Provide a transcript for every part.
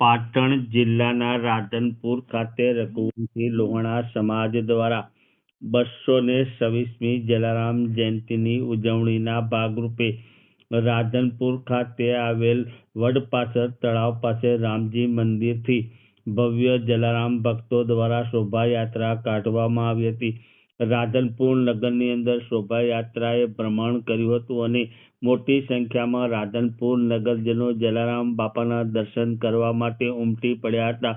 પાટણ જિલ્લાના રાધનપુર ખાતે રઘુવંશી લોહાણા સમાજ દ્વારા બસો ને છવ્વીસમી જલારામ જયંતિની ઉજવણીના ભાગરૂપે રાધનપુર ખાતે આવેલ વડપાસર તળાવ પાસે રામજી મંદિરથી ભવ્ય જલારામ ભક્તો દ્વારા શોભાયાત્રા કાઢવામાં આવી હતી. રાધનપુર નગરની અંદર શોભાયાત્રાએ ભ્રમણ કર્યું હતું અને મોટી સંખ્યામાં રાધનપુર નગરજનો જલારામ બાપાના દર્શન કરવા માટે ઉમટી પડ્યા હતા.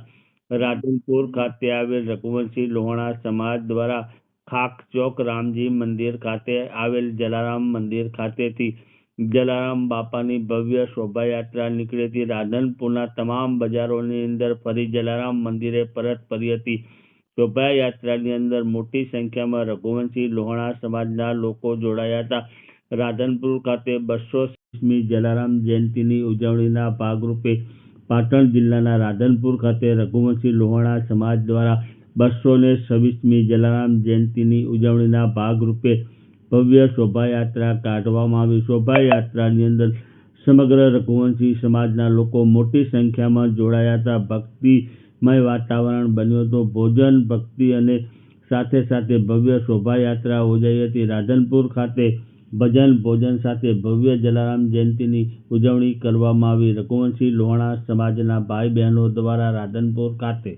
રાધનપુર ખાતે આવેલ રઘુવંશી લોહાણા સમાજ દ્વારા ખાક ચોક રામજી મંદિર ખાતે આવેલ જલારામ મંદિર ખાતેથી જલારામ બાપાની ભવ્ય શોભાયાત્રા નીકળી હતી. રાધનપુરના તમામ બજારોની અંદર ફરી જલારામ મંદિરે પરત ફરી હતી. શોભાયાત્રાની અંદર મોટી સંખ્યામાં રઘુવંશી લોહાણા સમાજના લોકો જોડાયા હતા. રાધનપુર ખાતે બસો મી જલારામ જયંતિની ઉજવણીના ભાગરૂપે પાટણ જિલ્લાના રાધનપુર ખાતે રઘુવંશી લોહાણા સમાજ દ્વારા બસો ને છવ્વીસમી જલારામ જયંતિની ઉજવણીના ભાગરૂપે ભવ્ય શોભાયાત્રા કાઢવામાં આવી. શોભાયાત્રાની અંદર સમગ્ર રઘુવંશી સમાજના લોકો મોટી સંખ્યામાં જોડાયા હતા. ભક્તિમય વાતાવરણ બન્યું હતું. ભોજન, ભક્તિ અને સાથે સાથે ભવ્ય શોભાયાત્રા યોજાઈ હતી. રાધનપુર ખાતે ભજન, ભોજન સાથે ભવ્ય જલારામ જયંતિની ઉજવણી કરવામાં આવી. રઘુવંશી લોહાણા સમાજના ભાઈ બહેનો દ્વારા રાધનપુર ખાતે